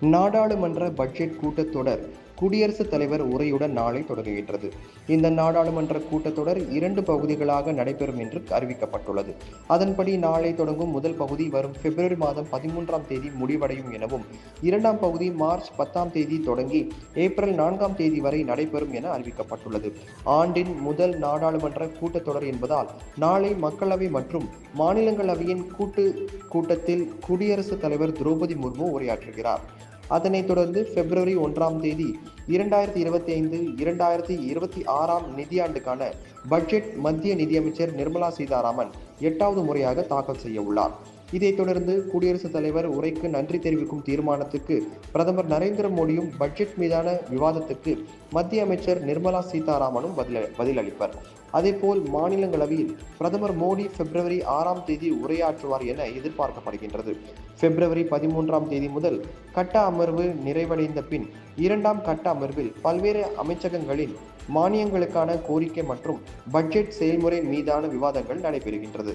நாடாளுமன்ற பட்ஜெட் கூட்டத்தொடர் குடியரசுத் தலைவர் உரையுடன் நாளை தொடங்குகின்றது. இந்த நாடாளுமன்ற கூட்டத்தொடர் இரண்டு பகுதிகளாக நடைபெறும் என்று அறிவிக்கப்பட்டுள்ளது. அதன்படி நாளை தொடங்கும் முதல் பகுதி வரும் பிப்ரவரி மாதம் பதிமூன்றாம் தேதி முடிவடையும் எனவும் இரண்டாம் பகுதி மார்ச் பத்தாம் தேதி தொடங்கி ஏப்ரல் நான்காம் தேதி வரை நடைபெறும் என அறிவிக்கப்பட்டுள்ளது. ஆண்டின் முதல் நாடாளுமன்ற கூட்டத்தொடர் என்பதால் நாளை மக்களவை மற்றும் மாநிலங்களவையின் கூட்டு கூட்டத்தில் குடியரசுத் தலைவர் திரௌபதி முர்மு உரையாற்றுகிறார். அதனைத் தொடர்ந்து பிப்ரவரி ஒன்றாம் தேதி இரண்டாயிரத்தி இருபத்தி ஐந்து இரண்டாயிரத்தி இருபத்தி ஆறாம் நிதியாண்டுக்கான பட்ஜெட் மத்திய நிதியமைச்சர் நிர்மலா சீதாராமன் எட்டாவது முறையாக தாக்கல் செய்ய உள்ளார். இதைத் தொடர்ந்து குடியரசுத் தலைவர் உரைக்கு நன்றி தெரிவிக்கும் தீர்மானத்துக்கு பிரதமர் நரேந்திர மோடியும் பட்ஜெட் மீதான விவாதத்துக்கு மத்திய அமைச்சர் நிர்மலா சீதாராமனும் பதில பதிலளிப்பார். அதேபோல் மாநிலங்களவையில் பிரதமர் மோடி பிப்ரவரி ஆறாம் தேதி உரையாற்றுவார் என எதிர்பார்க்கப்படுகின்றது. பிப்ரவரி பதிமூன்றாம் தேதி முதல் கட்ட அமர்வு நிறைவடைந்த பின் இரண்டாம் கட்ட அமர்வில் பல்வேறு அமைச்சகங்களின் மானியங்களுக்கான கோரிக்கை மற்றும் பட்ஜெட் செயல்முறை மீதான விவாதங்கள் நடைபெறுகின்றது.